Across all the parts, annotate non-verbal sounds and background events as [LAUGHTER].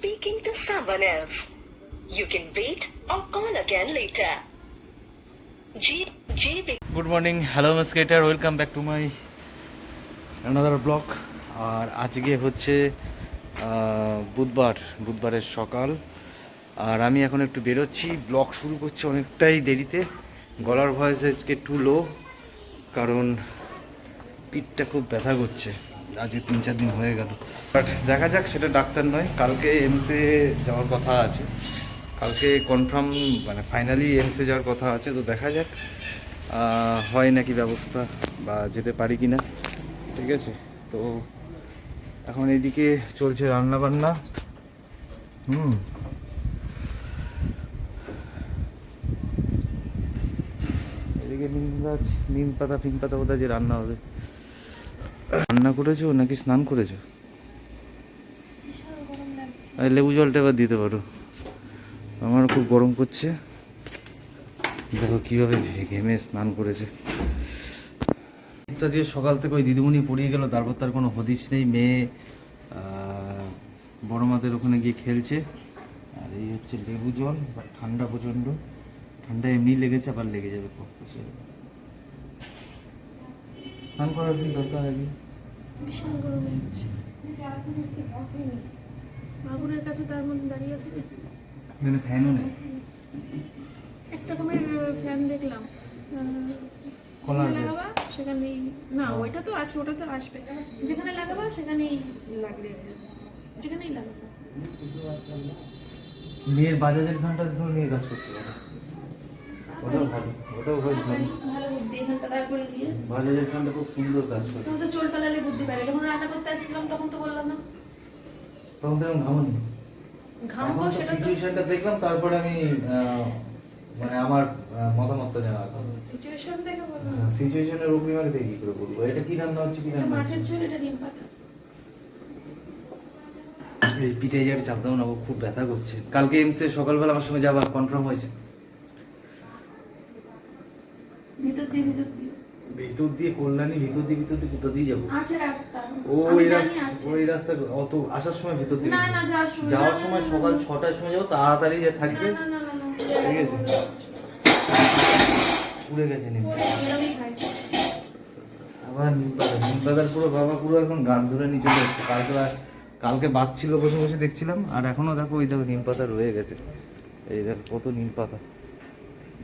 speaking to someone else. You can wait or call again later. G GB good morning hello skater welcome back to my another blog আর আজকে হচ্ছে বুধবার, বুধবারের সকাল। আর আমি এখন একটু বেরোচ্ছি। ব্লগ শুরু করছি অনেকটাই দেরিতে। গলার ভয়েস আজকে একটু লো কারণ পিঠটা খুব ব্যথা করছে। আজকে তিন চার দিন হয়ে গেল। বাট দেখা যাক, সেটা ডাক্তার নয়, কালকে এমসে যাওয়ার কথা আছে। কালকে কনফার্ম মানে ফাইনালি এমসে যাওয়ার কথা আছে, তো দেখা যাক হয় নাকি ব্যবস্থা বা যেতে পারি কি না ঠিক আছে? তো এখন এইদিকে চলছে রান্না বান্না হুম। এদিকে নিম গাছ, নিম পাতা, ফিম পাতা বোধহয় যে রান্না হবে। রান্না করেছ নাকি স্নান করেছ? লেবু জলটা এবার দিতে পারো। আমার খুব গরম করছে। দেখো কীভাবে ঘেমে স্নান করেছে। ইত্যাদি সকাল থেকে ওই দিদিমণি পড়িয়ে গেল, তারপর তার কোনো হদিস নেই। মেয়ে বড় মাদের ওখানে গিয়ে খেলছে। আর এই হচ্ছে লেবু জল বা ঠান্ডা প্রচণ্ড। ঠান্ডা এমনি লেগেছে, আবার লেগে যাবে স্নান করার কি দরকার আছে বিশাল গরম হচ্ছে। আগুনের কাছে তার মধ্যে দাঁড়িয়ে আছে। না? ফ্যানও নেই। একটা রকমের ফ্যান দেখলাম। লাগাবা সেখানেই না ওইটা তো আছে ওটা তো আসবে। যেখানে লাগাবা সেখানেই লাগবে। যেখানেই লাগাবা। মেয়ের বাজাজের ফ্যানটা তো নিয়ে কাজ করতে পারে। ওটাও ভালো ওটাও বেশ ভালো। ভালো বুদ্ধি এখানটা দাঁড় করে দিয়ে। বাজাজের ফ্যানটা খুব সুন্দর কাজ করে। তুমি তো চোর পালালে বুদ্ধি পারে যখন রান্না করতে আসছিলাম তখন তো বললাম না। তখন তো এরকম ঘামনি। ঘামবো সেটা তো সিচুয়েশনটা দেখলাম তারপরে আমি মানে আমার মতামতটা জানার কথা। সিচুয়েশন দেখে বলব সিচুয়েশনের উপরে আমি দেখি কি করে বলব? এটা কি রান্না হচ্ছে কি রান্না হচ্ছে? মাছের ঝোল এটা নিম পাতা। এই পিঠে যার চাপ দাও না খুব ব্যথা করছে। কালকে এমসে সকালবেলা আমার সঙ্গে যাবার কনফার্ম হয়েছে ভিতর দিয়ে ভিতর দিয়ে ভিতর দিয়ে কল্যাণী ভিতর দিয়ে ভিতর দিয়ে কোথা দিয়ে যাব। ওই রাস্তা ওই রাস্তা অত আসার সময় ভিতর দিয়ে না না যাওয়ার সময় সকাল। ছটার সময় যাব তাড়াতাড়ি যে থাকবে। ঠিক আছে। উড়ে গেছে নিম। আবার নিম পাতা নিম পাতার পুরো বাবা পুরো এখন গাছ ধরে চলে এসছে। কালকে কালকে বাচ্ছিল বসে বসে দেখছিলাম আর এখনও দেখো ওই দেখো নিম পাতা রয়ে গেছে। এই দেখো কত নিম পাতা।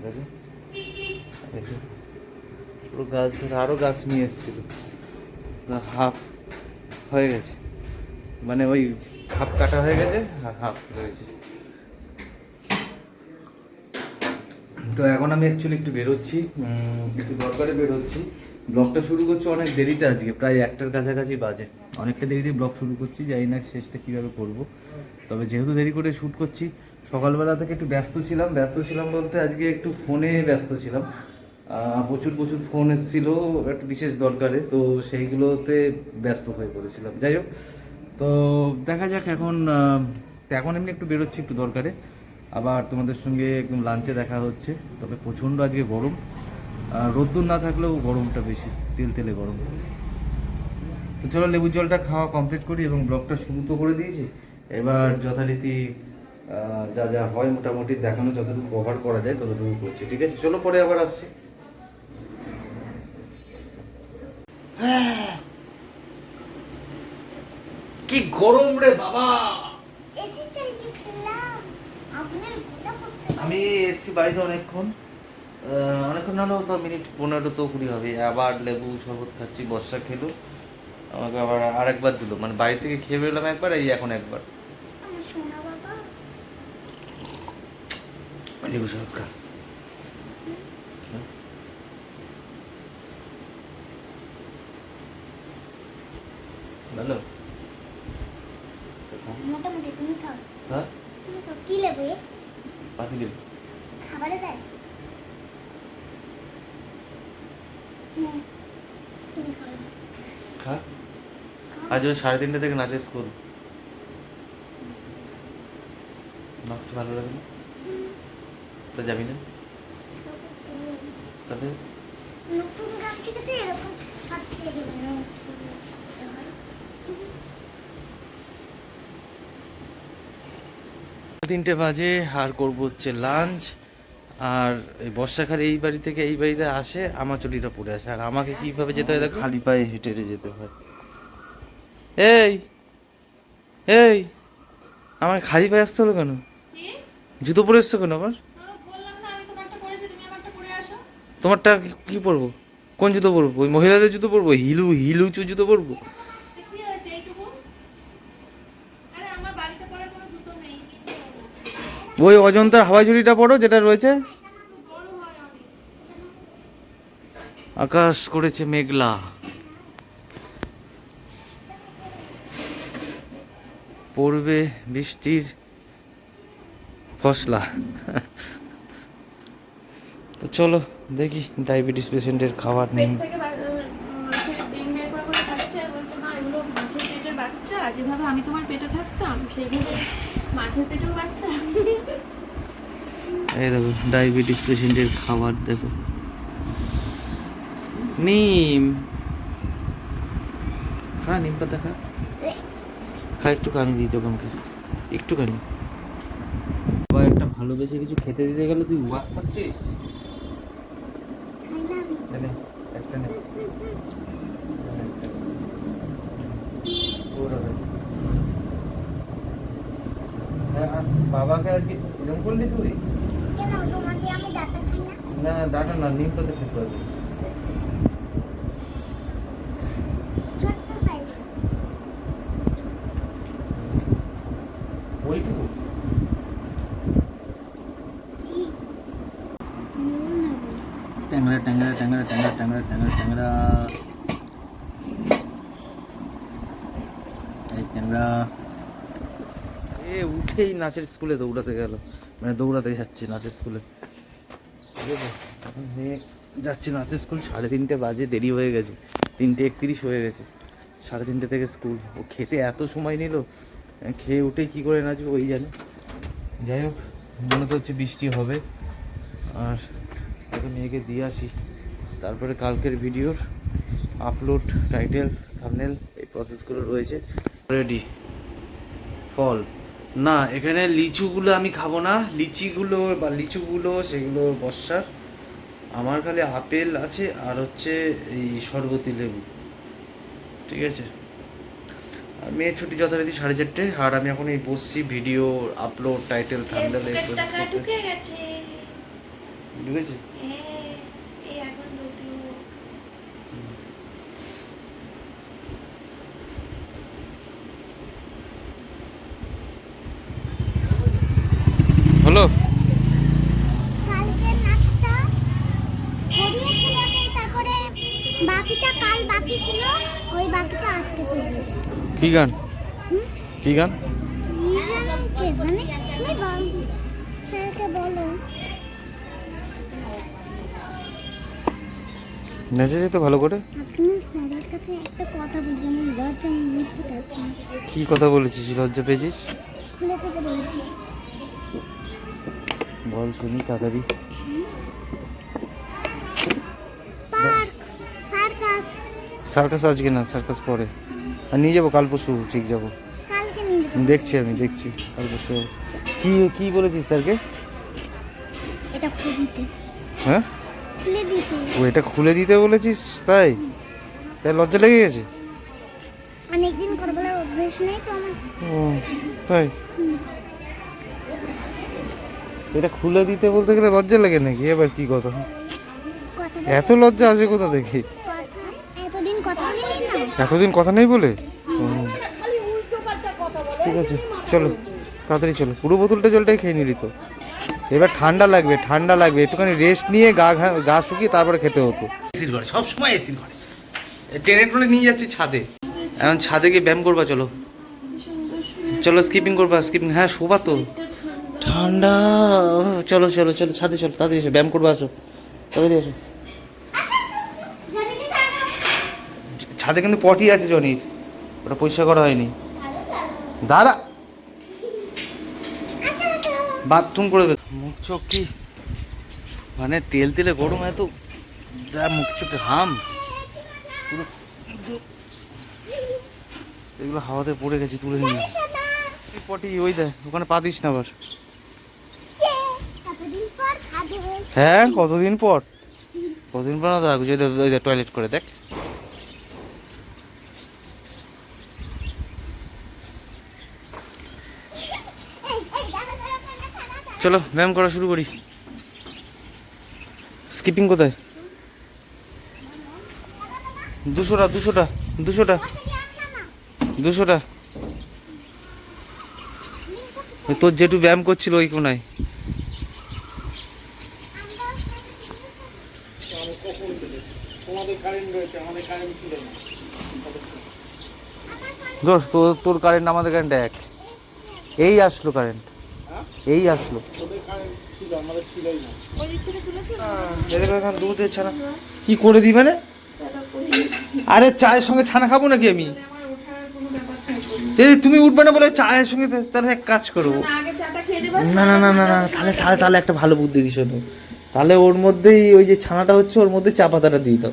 দেখো। দেখো। পুরো গাছ ধরে আরও গাছ নিয়ে এসেছিল। হাফ হয়ে গেছে। মানে ওই হাফ কাটা হয়ে গেছে আর হাফ রয়েছে তো এখন আমি অ্যাকচুয়ালি একটু বেরোচ্ছি একটু দরকারে বেরোচ্ছি। ব্লগটা শুরু করছি অনেক দেরিতে আজকে, প্রায় একটার কাছাকাছি বাজে। অনেকটা দেরিতে ব্লগ শুরু করছি, জানি না শেষটা কীভাবে করব। তবে যেহেতু দেরি করে শ্যুট করছি, সকালবেলা থেকে একটু ব্যস্ত ছিলাম। ব্যস্ত ছিলাম বলতে আজকে একটু ফোনে ব্যস্ত ছিলাম। প্রচুর প্রচুর ফোন এসেছিল, একটা বিশেষ দরকারে, তো সেইগুলোতে ব্যস্ত হয়ে পড়েছিলাম। যাই হোক, তো দেখা যাক এখন এখন এমনি একটু বেরোচ্ছি একটু দরকারে। আবার তোমাদের সঙ্গে একদম লাঞ্চে দেখা হচ্ছে, তবে প্রচণ্ড আজকে গরম। রোদ্দুর না থাকলেও গরমটা বেশি, তেল তেলে গরম। তো চলো লেবু জলটা খাওয়া কমপ্লিট করি এবং ব্লগটা শুরু তো করে দিয়েছি। এবার যথারীতি যা যা হয় মোটামুটি দেখানো, যতটুকু কভার করা যায় ততটুকু করছি, ঠিক আছে? চলো পরে আবার আসছি। [SIGHS] কি গরম রে বাবা। আমি এসছি বাড়িতে অনেকক্ষণ। অনেকক্ষণ না হলেও তো মিনিট পনেরো তো কুড়ি হবে। আবার লেবু শরবত খাচ্ছি বর্ষা খেলো। আমাকে আবার আরেকবার দিল। মানে বাড়ি থেকে খেয়ে বেরোলাম একবার এই এখন একবার। আমার সোনা বাবা। লেবু শরবত খা। ভালো মোটামুটি তুমি খাও। হ্যাঁ? কি লেবু পাতি লেবু। খাবারে দেয়? হুম, তুমি খাও খা। আজ ওই সাড়ে তিনটে থেকে নাচের স্কুল। নাচতে ভালো লাগে না? তো যাবি না? তবে নতুন গান শিখেছে এরকম ফার্স্ট তিনটে বাজে আর করব হচ্ছে লাঞ্চ আর এই বর্ষাকালে এই বাড়ি থেকে এই বাড়িতে আসে আমার চটিটা পড়ে আসে। আর আমাকে কীভাবে যেতে হয় খালি পায়ে হেঁটে হেঁটে যেতে হয়। এই এই আমার খালি পায়ে আসতে হলো কেন? জুতো পরে এসছো কেন আবার? তো বললাম না আমি তোমারটা পরেছি তুমি আমারটা পরে আসো। তোমারটা কি- কি পরবো? কোন জুতো পরবো? ওই মহিলাদের জুতো পরবো? হিলু হিলুচু জুতো পরবো তো কি হয়েছে এইটুকু আরে আমার বাড়িতে পরার কোনো জুতো নেই কিনতে হবে। ওই অজন্তার হাওয়াই ঝুড়িটা পরো, যেটা রয়েছে। আকাশ করেছে মেঘলা। পড়বে বৃষ্টির ফসলা। তো চলো, দেখি ডায়াবেটিস পেশেন্টের খাবার নেই। যেভাবে আমি তোমার পেটে থাকতাম, সেইভাবে মাছের পেটেও বাচ্চা। এই দেখো ডায়াবেটিস পেশেন্টের খাবার দেখো। নিম। খা নিম পাতা খা। খা একটুখানি দিই তোকে একটুখানি। বাবা একটা ভালোবেসে কিছু খেতে দিতে গেলে তুই ওয়াক করছিস? একটা নে। ওরা নে। হ্যাঁ, আর বাবাকে আজকে এরকম করলি তুই? না? ডাটা না নিম পাতা খেতে হবে ছোট্ট সাইজ ওইটুকু জি নিউন নেব ট্যাংরা ট্যাংরা ট্যাংরা ট্যাংরা ট্যাংরা ট্যাংরা ট্যাংরা এই ট্যাংরা এ উঠেই নাচের স্কুলে দৌড়াতে গেল। মানে দৌড়াতে যাচ্ছে নাচের স্কুলে ঠিক আছে? এখন মেয়ে যাচ্ছে নাচের স্কুল সাড়ে তিনটে বাজে, দেরি হয়ে গেছে। তিনটে একত্রিশ হয়ে গেছে। সাড়ে তিনটে থেকে স্কুল ও খেতে এত সময় নিল খেয়ে উঠে কি করে নাচবে ওই জানে। যাই হোক, মনে তো হচ্ছে বৃষ্টি হবে। আর ওকে মেয়েকে দিয়ে আসি। তারপরে কালকের ভিডিওর আপলোড টাইটেল থামনেল এই প্রসেসগুলো রয়েছে। রেডি ফল না এখানে লিচুগুলো আমি খাব না। লিচিগুলো বা লিচুগুলো সেগুলো বর্ষার। আমার খালি আপেল আছে আর হচ্ছে এই শরবতি লেবু। ঠিক আছে? আর মেয়ের ছুটি যথারীতি সাড়ে চারটে। আর আমি এখন এই বসছি ভিডিও আপলোড টাইটেল গেছে। ঢুকেছে হ্যাঁ এই এখন ঢুকলো হলো কালকের নাচটা করিয়েছিল ওকে, তারপরে বাকিটা কাল বাকি ছিল ওই বাকিটা আজকে করিয়েছে কি গান? কি গান? তো ভালো করে? কি কথা বলেছিস? লজ্জা পেয়েছিস? বল শুনি তাড়াতাড়ি। সার্কাস। আজকে না সার্কাস পরে। আর নিয়ে যাব কাল পরশু ঠিক যাব। দেখছি আমি দেখছি কাল পরশু। কি কি বলেছিস স্যারকে? হ্যাঁ? ও এটা খুলে দিতে বলেছিস তাই? তাই লজ্জা লেগে গেছে? অনেকদিন করে অভ্যেস নেই তো আমার। ও তাই? এটা খুলে দিতে বলতে গেলে লজ্জা লাগে নাকি? এবার কি কথা? এত লজ্জা আসে কোথা থেকে? কথা এতদিন কথা নেই বলে? ঠিক আছে চলো তাড়াতাড়ি চলো। পুরো বোতলটা জলটাই খেয়ে নিলি তো। এবার ঠান্ডা লাগবে ঠান্ডা লাগবে। একটুখানি রেস্ট নিয়ে গা ঘা- গা শুকিয়ে তারপরে খেতে হতো। এসির ঘরে সব সময় এসির ঘরে। টেনে টুনে নিয়ে যাচ্ছি ছাদে। এখন ছাদে গিয়ে ব্যায়াম করবা চলো। চলো স্কিপিং করবা স্কিপিং হ্যাঁ শোবা তো। ঠান্ডা। চলো চলো চলো ছাদে চলো, তাড়াতাড়ি এসো, ব্যায়াম করবা, আসো। তাড়াতাড়ি আসো ছাদে কিন্তু পটি আছে জনির। ওটা পরিষ্কার করা হয়নি। দাঁড়া। বাথরুম করে দেবে। মুখ চোখ কি? মানে তেল তেলে গরম, এত যা মুখ চোখ হাম পুরো এগুলো হাওয়াতে পড়ে গেছে, তুলে নিয়ে। পটি, ওই দে ওখানে পা দিস না আবার। হ্যাঁ কতদিন পর? কতদিন পর না ওই টয়লেট করে, দেখ। চলো, ব্যায়াম করা শুরু করি। স্কিপিং কোথায়? দুশোটা দুশোটা দুশোটা দুশোটা। তোর যেটু ব্যায়াম করছিল ওই কোনায়। ধর তোর তোর কারেন্ট আমাদের কারেন্ট এক। এই আসলো কারেন্ট। এই আসলো। ওই দিক থেকে তুলেছো? এদের এখন দুধের ছানা কি করে দিই মানে আরে চায়ের সঙ্গে ছানা খাব নাকি আমি? তুমি উঠবে না বলে চায়ের সঙ্গে তো- তাহলে এক কাজ করো। না না না না না না তাহলে তাহলে তাহলে একটা ভালো বুদ্ধি দিস শোনো তাহলে ওর মধ্যেই ওই যে ছানাটা হচ্ছে ওর মধ্যে চা পাতাটা দিয়ে দাও।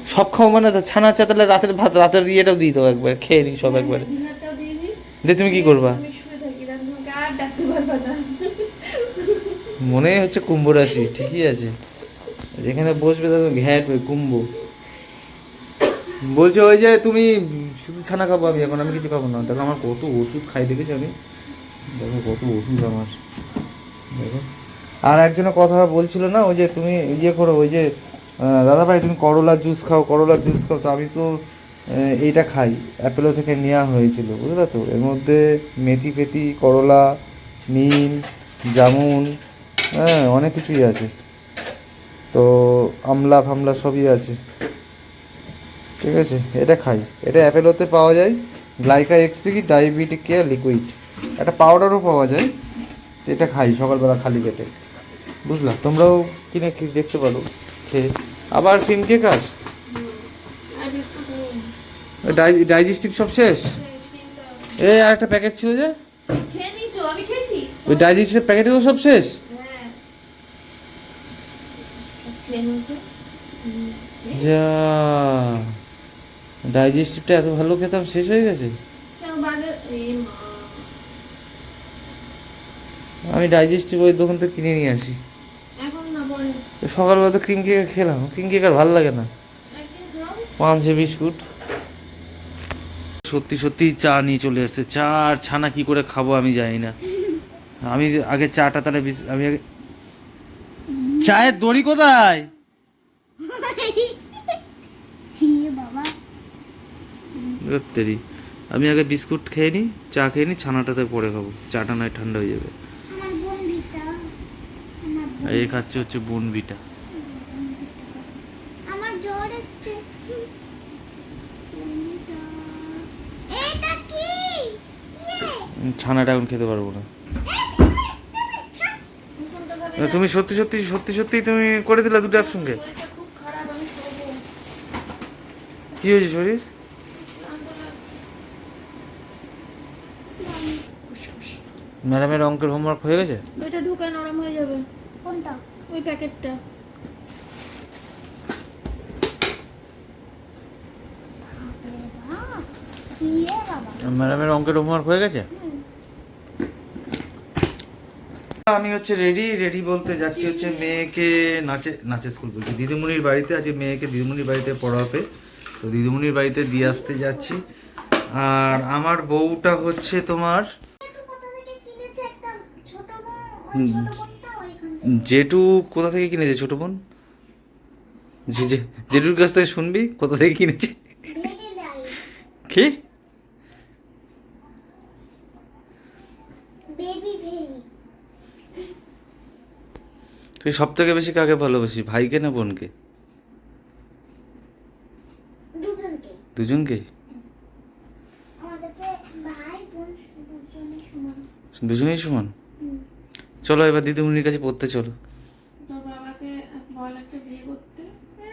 সব খাব মানে তো ছানা চা তাহলে রাতের ভাত রাতের ইয়েটাও দিয়ে দাও একবার খেয়ে নিই সব একবারে। ডিনারটাও দিয়ে তুমি কি করবা? মনে হচ্ছে কুম্ভ রাশি ঠিকই আছে। যেখানে বসবে তখন ঘ্যাট কুম্ভ। বলছে ওই যে তুমি শুধু ছানা খাব আমি এখন আমি কিছু খাব না। দেখো আমার কত ওষুধ খাই দেখেছি আমি? দেখো কত ওষুধ আমার। দেখো। আর একজনের কথা বলছিল না ওই যে তুমি ইয়ে করো ওই যে দাদা ভাই তুমি করলার জুস খাও, করলার জুস খাও। তো আমি তো এইটা খাই। অ্যাপেলো থেকে নেওয়া হয়েছিল, বুঝলে তো? এর মধ্যে মেথি ফেথি, করলা, নিম, জামুন হ্যাঁ অনেক কিছুই আছে। তো আমলা ফামলা সবই আছে। ঠিক আছে, এটা খাই। এটা অ্যাপেলোতে পাওয়া যায়। গ্লাইকা এক্সপি ডায়াবেটিক কেয়ার লিকুইড একটা পাউডারও পাওয়া যায়। এটা খাই সকালবেলা খালি পেটে। বুঝলা? তোমরাও কিনে দেখতে পারো। খেয়ে আবার ফিনকে কাজ ডাইজেস্টিভ সব শেষ? এই আর একটা প্যাকেট ছিল যে? ওই ডাইজেস্টিভ প্যাকেটেরও সব শেষ? যা। ডাইজেস্টিভটা এত ভালো খেতাম, শেষ হয়ে গেছে? আমি ডাইজেস্টিভ ওই দোকান থেকে কিনে নিয়ে আসি। সকালবেলা তো ক্রিম কেক খেলাম। ক্রিম কেক আর ভালো লাগে না। পাঁচে বিস্কুট। সত্যি সত্যি চা নিয়ে চলে এসেছে। চা আর ছানা কি করে খাব আমি জানি না। আমি আগে চাটা তাহলে আমি আগে চায়ের দড়ি কোথায়? আমি আগে বিস্কুট খেয়ে নিই চা খেয়ে নিই ছানাটাতে পরে খাব। চাটা নয়, ঠান্ডা হয়ে যাবে। আর এই খাচ্ছে হচ্ছে বুনবিটা আমার জ্বর এসছে। বন্ধুটা। এটা কি? ইয়ে। ছানাটা এখন খেতে পারব না। তুমি সত্যি সত্যি সত্যি সত্যি তুমি করে দিলে দুটো একসঙ্গে? শরীরটা খুব খারাপ আমি শোবো। কি হয়েছে শরীর। ম্যাডামের অঙ্কের হোমওয়ার্ক হয়ে গেছে? ওইটা ঢুকায় নরম হয়ে যাবে। কোনটা? ওই প্যাকেটটা। ম্যাডামের অঙ্কের হোমওয়ার্ক হয়ে গেছে? আমি হচ্ছে রেডি রেডি বলতে যাচ্ছি হচ্ছে মেয়েকে নাচে নাচে স্কুল বলছি। দিদিমণির বাড়িতে আজকে মেয়েকে দিদিমণির বাড়িতে পড়াবে। তো দিদিমণির বাড়িতে দিয়ে আসতে যাচ্ছি। আর আমার বউটা হচ্ছে তোমার জেটু কোথা থেকে কিনেছে ছোটো বোন? জেঠুর কাছ থেকে শুনবি কোথা থেকে কিনেছে? কি? তুই সব থেকে বেশি কাকে ভালোবাসি ভাইকে না বোনকে? দুজনকে? দুজনেই সমান? চলো এবার দিদিমণির কাছে পড়তে চলো। তোর বাবাকে বল একটা বিয়ে করতে।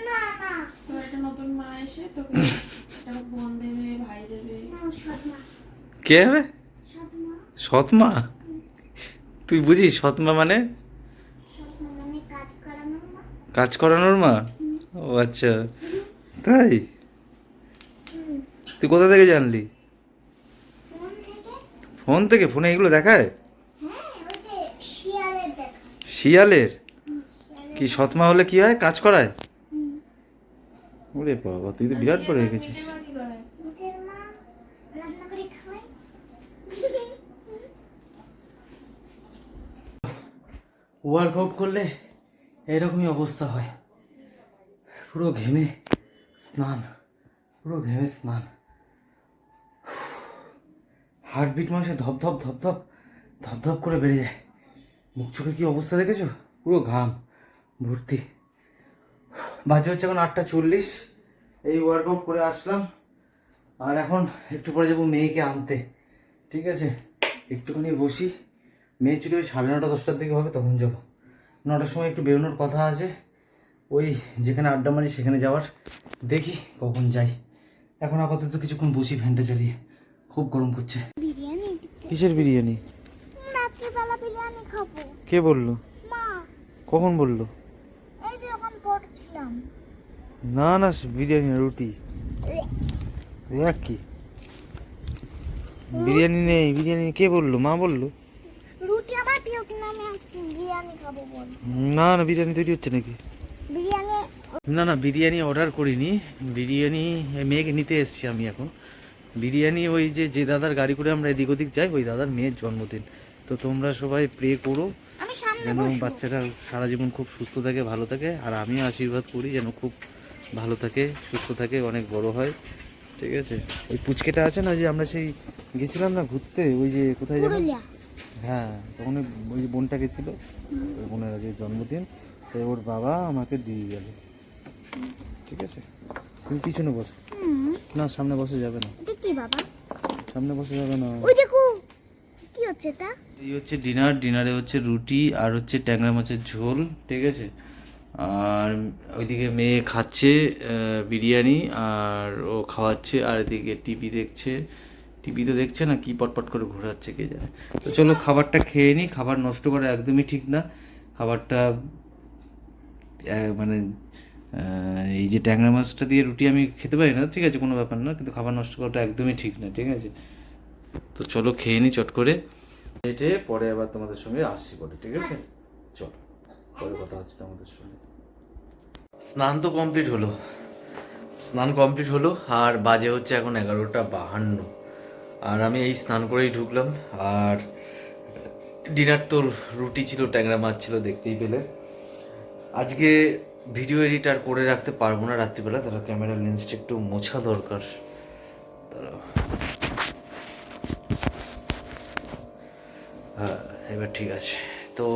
না না। তোর একটা নতুন মা এসে তোকে একটা বোন দেবে ভাই দেবে। কে হবে? সৎমা। তুই বুঝিস সৎমা মানে? মানে কাজ করানোর মা। ও আচ্ছা। তাই? তুই কোথা থেকে জানলি? ফোন থেকে। ফোন থেকে? ফোনে এগুলো দেখায় হ্যাঁ ওই যে শিয়ালের দেখা শিয়ালের? কি সৎমা হলে কি হয়? কাজ করায়। ওরে বাবা তুই তো বিরাট গেছিস রান্না করে খাওয়ায় ওয়ার্কআউট করলে এরকমই অবস্থা হয়। পুরো ঘেমে স্নান পুরো ঘেমে স্নান। হার্টবিট মানুষের ধপধপ ধপধপ ধপধপ করে বেড়ে যায়। মুখ চোখে কি অবস্থা দেখেছ? পুরো ঘাম ভর্তি। বাজে হচ্ছে এখন আটটা চল্লিশ এই ওয়ার্কআউট করে আসলাম। আর এখন একটু পরে যাব মেয়েকে আনতে ঠিক আছে? একটুখানি বসি। মেয়ে চুরি ওই সাড়ে নটা দশটার দিকে হবে তখন যাব। নটার সময় একটু বেরোনোর কথা আছে। ওই যেখানে আড্ডা মারি সেখানে যাওয়ার। দেখি কখন যাই। এখন আপাতত কিছুক্ষণ বসি ফ্যানটা চালিয়ে। খুব গরম করছে। কিসের বিরিয়ানি? বিরিয়ানি খাব। কে বলল? মা। কখন বলল? এই যে ওখান পড়ছিলাম। না না বিরিয়ানি রুটি। দেখ কি। বিরিয়ানি নেই বিরিয়ানি কে বলল? মা বলল। রুটি আমার প্রিয় কিন্তু আমি আজকে বিরিয়ানি খাব বল। না না বিরিয়ানি তৈরি হচ্ছে নাকি? বিরিয়ানি না না বিরিয়ানি অর্ডার করিনি। বিরিয়ানি মেয়েকে নিতে এসেছি আমি এখন। বিরিয়ানি ওই যে যে দাদার গাড়ি করে আমরা এদিক ওদিক যাই ওই দাদার মেয়ের জন্মদিন। তো তোমরা সবাই প্রে করো। যেন বাচ্চাটা সারা জীবন খুব সুস্থ থাকে ভালো থাকে। আর আমিও আশীর্বাদ করি যেন খুব ভালো থাকে সুস্থ থাকে অনেক বড় হয়। ঠিক আছে? ওই পুচকেটা আছে না যে আমরা সেই গেছিলাম না ঘুরতে? ওই যে কোথায় যাব হ্যাঁ তখন ওই- যে বোনটা গেছিল। ওই বোনের আজকে জন্মদিন। তাই ওর বাবা আমাকে দিয়ে গেল। ঠিক আছে? তুমি পিছনে বসো। না সামনে বসে যাবে না। কি বাবা? সামনে বসে যাবে না। ওই দেখো হচ্ছে এটা? এই হচ্ছে ডিনার, ডিনারে হচ্ছে রুটি আর হচ্ছে ট্যাংরা মাছের ঝোল, ঠিক আছে? আর ওইদিকে মেয়ে খাচ্ছে বিরিয়ানি আর ও খাওয়াচ্ছে আর এদিকে টিভি দেখছে। টিভি তো দেখছে না, কি পটপট করে ঘোরাচ্ছে কে জানে? তো চলো খাবারটা খেয়ে নিই খাবার নষ্ট করা একদমই ঠিক না। খাবারটা মানে এই যে ট্যাংরা মাছটা দিয়ে রুটি আমি খেতে পারি না, ঠিক আছে, কোনো ব্যাপার না, কিন্তু খাবার নষ্ট করাটা একদমই ঠিক না, ঠিক আছে? তো চলো খেয়ে নিই চট করে। হেঁটে পরে আবার তোমাদের সঙ্গে আসছি পরে ঠিক আছে? চলো পরে কথা হচ্ছে তোমাদের সঙ্গে। স্নান তো কমপ্লিট হলো। স্নান কমপ্লিট হলো আর বাজে হচ্ছে এখন এগারোটা বাহান্ন। আর আমি এই স্নান করেই ঢুকলাম আর ডিনার তো রুটি ছিল ট্যাংরা মাছ ছিল দেখতেই পেলে। আজকে ভিডিও এডিট আর করে রাখতে পারব না রাত্রিবেলা তারা ক্যামেরার লেন্সটা একটু মোছা দরকার। তারা এবার ঠিক আছে। তো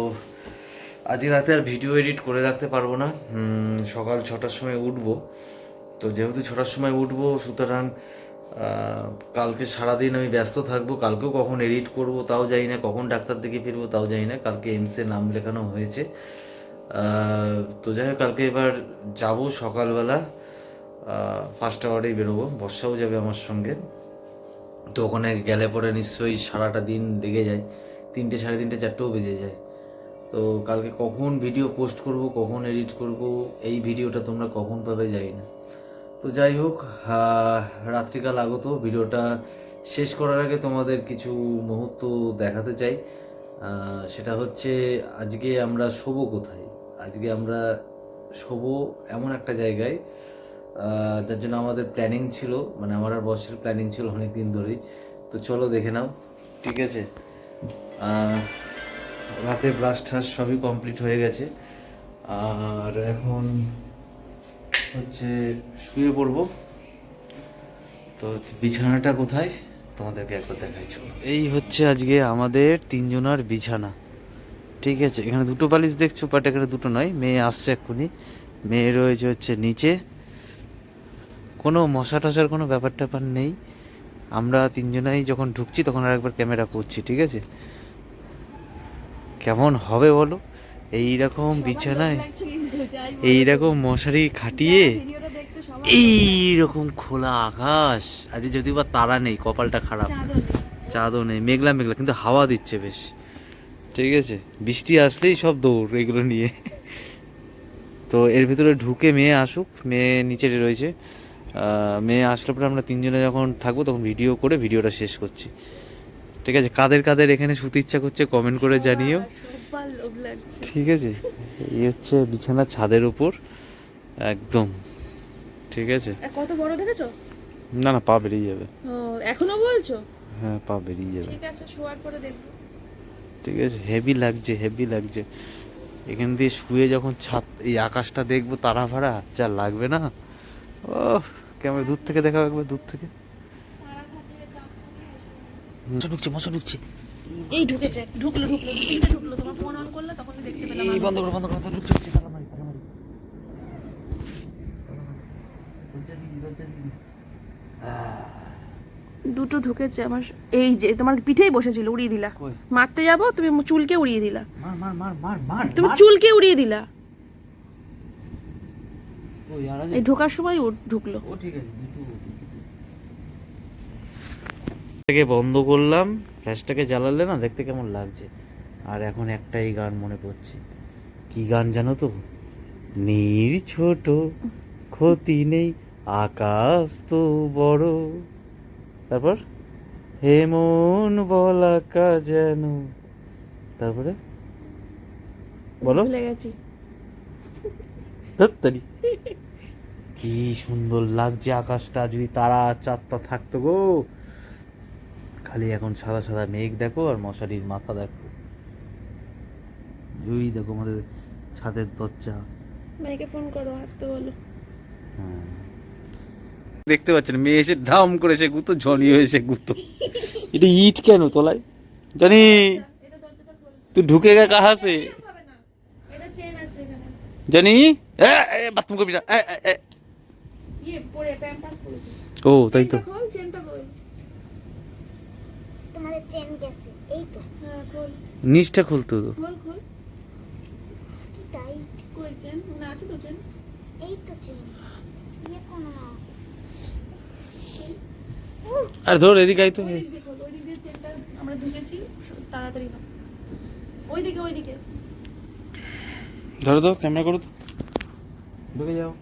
আজকে রাতে আর ভিডিও এডিট করে রাখতে পারব না। সকাল ছটার সময় উঠবো। তো যেহেতু ছটার সময় উঠবো, সুতরাং কালকে সারাদিন আমি ব্যস্ত থাকব। কালকেও কখন এডিট করব তাও জানি না, কখন ডাক্তার দেখে ফিরবো তাও জানি না। কালকে এমসে নাম লেখানো হয়েছে। তো যাই হোক, কালকে এবার যাব সকালবেলা। ফার্স্ট আওয়ারেই বেরোবো, বর্ষাও যাবে আমার সঙ্গে। তো ওখানে গেলে পরে নিশ্চয়ই সারাটা দিন লেগে যায়। তিনটে সাড়ে তিনটে চারটেও বেজে যায়। তো কালকে কখন ভিডিও পোস্ট করব, কখন এডিট করব, এই ভিডিওটা তোমরা কখন পাবে যাই না। তো যাই হোক রাত্রিকাল আগত ভিডিওটা শেষ করার আগে তোমাদের কিছু মুহূর্ত দেখাতে চাই। সেটা হচ্ছে, আজকে আমরা শোবো কোথায়? আজকে আমরা শোবো এমন একটা জায়গায় যার জন্য আমাদের প্ল্যানিং ছিল মানে আমার আর বসের প্ল্যানিং ছিল অনেক দিন ধরেই। তো চলো দেখে নাও, ঠিক আছে? রাতে ব্রাশ ঠাস সবই কমপ্লিট হয়ে গেছে। আর এখন হচ্ছে শুয়ে পড়ব। তো বিছানাটা কোথায়? তোমাদেরকে একবার দেখাই এই হচ্ছে আজকে আমাদের তিনজনার বিছানা। ঠিক আছে, এখানে দুটো বালিশ দেখছ বাট এখানে দুটো নয়। মেয়ে আসছে এক্ষুনি। মেয়ে রয়েছে হচ্ছে নিচে। কোনো মশা টশার কোনো ব্যাপার ট্যাপার নেই। আমরা তিনজনাই যখন ঢুকছি তখন আর একবার ক্যামেরা করছি ঠিক আছে? কেমন হবে বলো? এই রকম বিছানায় লাগছে কিন্তু যাই বলো। এই রকম মশারি খাটিয়ে যারা ভিডিওটা দেখছ সবাই এই রকম খোলা আকাশ। আজ যদি বা তারা নেই কপালটা খারাপ। চাঁদও নেই। মেঘলা মেঘলা কিন্তু হাওয়া দিচ্ছে বেশ। ঠিক আছে? বৃষ্টি আসলেই সব দৌড় এগুলো নিয়ে। তো এর ভিতরে ঢুকে মেয়ে আসুক মেয়ে নিচে রয়েছে। মেয়ে আসলে পরে আমরা তিনজনে যখন থাকব তখন ভিডিও করে ভিডিওটা শেষ করছি। ঠিক আছে? কাদের কাদের এখানে শুতে ইচ্ছা করছে কমেন্ট করে জানিও। ঠিক আছে? এই হচ্ছে বিছানা ছাদের উপর। একদম। ঠিক আছে? কত বড় দেখেছ? না না পা বেরিয়ে যাবে। ও এখনও বলছো? হ্যাঁ পা বেরিয়ে যাবে। ঠিক আছে শোয়ার পরে দেখব। ঠিক আছে? হেভি লাগছে হেভি লাগছে। এখান দিয়ে শুয়ে যখন ছাদ এই আকাশটা দেখব তারা ভাড়া যা লাগবে না? ও ক্যামেরা দূর থেকে দেখা একবার দূর থেকে? মশা ঢুকছে মশা ঢুকছে। এই ঢুকেছে ঢুকলো ঢুকলো তিনটে ঢুকলো। তোমার ফোন অন করলে তখন দেখতে পেলাম এই বন্ধ করো বন্ধ করো ঢুকছে ঢুকছে। তালা মারি তালা মারি। দরজা দিবি, দরজা দিবি। দুটো ঢুকেছে আমার এই যে তোমার পিঠেই বসেছিল উড়িয়ে দিলা। মারতে যাব তুমি চুলকে উড়িয়ে দিলা। মার মার মার মার তুমি চুলকে উড়িয়ে দিলা? এই ঢোকার সময় ঢুকলো। ও ঠিক আছে দুটো থেকে বন্ধ করলাম ফ্ল্যাশটাকে জ্বালালে না দেখতে কেমন লাগছে। আর এখন একটাই গান মনে পড়ছে। কি গান জানো তো? নীর ছোট ক্ষতি নেই আকাশ তো বড়। তারপর? হে মন বলাকা যেন। তারপরে? বলো। ভুলে গেছি। ধত্তারি [LAUGHS] কি সুন্দর লাগছে আকাশটা যদি তারা চারটা থাকতো গো। খালি এখন সাদা সাদা মেঘ দেখো আর মশারির মাথা দেখো। ওই দেখো আমাদের ছাদের দরজা। মেয়েকে ফোন করো আসতে বলো। হ্যাঁ। দেখতে পাচ্ছেন মেয়ে এসে ধাম করে সে গুতো জনি হয়েছে গুতো। এটা ইট কেন তোলায়? জানি তুই ঢুকে গে কাহা সে এটা চেন আছে এখানে। জানি? বাথরুম করবি না এ, এ, এ। ইয়ে পরে প্যাম্পাস পরে ও তাই তো। খোল চেনটা খোল। তোমাদের চেন গেছে এই তো। হ্যাঁ নিচটা খুলতো তো। ইয়ে কোনো না। আর ধর এদিকে আই তো ওই দিক দিয়ে খোল ওই দিক দিয়ে চেনটা আমরা ঢুকেছি তাড়াতাড়ি ওইদিকে ওইদিকে। ধরো তো ক্যামেরা করো তো। ঢুকে যাও।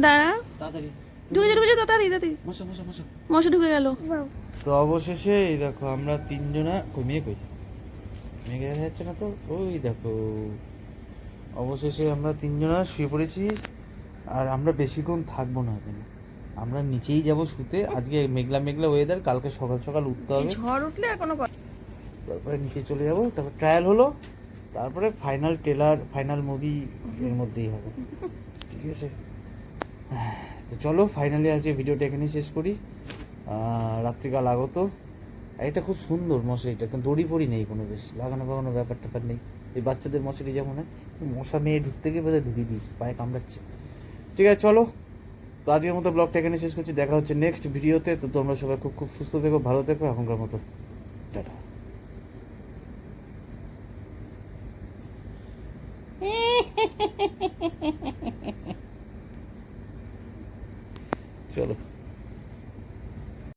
দাঁড়া। তাড়াতাড়ি। ঢুকে যা ঢুকে যা তাড়াতাড়ি তাড়াতাড়ি। মশা মশা মশা। মশা ঢুকে গেল। তো অবশেষে এই দেখো আমরা তিনজনা কই মেয়ে কই মেয়ে দেখা যাচ্ছে না তো? ওই দেখো। অবশেষে আমরা তিনজনা শুয়ে পড়েছি। আর আমরা বেশিক্ষণ থাকব না এখানে। আমরা নিচেই যাব শুতে। আজকে মেঘলা মেঘলা ওয়েদার কালকে সকাল সকাল উঠতে হবে। ঝড় উঠলে আর কোনো তারপরে নিচে চলে যাব। তারপর ট্রায়াল হলো। তারপরে ফাইনাল ট্রেলার ফাইনাল মুভি এর মধ্যেই হবে। ঠিক আছে? তো চলো ফাইনালি আজকে ভিডিওটা এখানে শেষ করি। রাত্রিকাল আগত। আর এটা খুব সুন্দর মশারিটা কিন্তু দড়ি পড়ি নেই কোনো বেশ। লাগানো পাগানো ব্যাপার ট্যাপার নেই। এই বাচ্চাদের মশারি যেমন হয় মশা মেয়ে ঢুকতে গিয়ে বোধহয় ঢুকিয়ে দিয়েছে, পায়ে কামড়াচ্ছে। ঠিক আছে, চলো। তো আজকের মতো ব্লগটা এখানে শেষ করছি। দেখা হচ্ছে নেক্সট ভিডিওতে। তো তোমরা সবাই খুব খুব সুস্থ থেকো, ভালো থেকো, এখনকার মতো। টাটা। [LAUGHS] চলো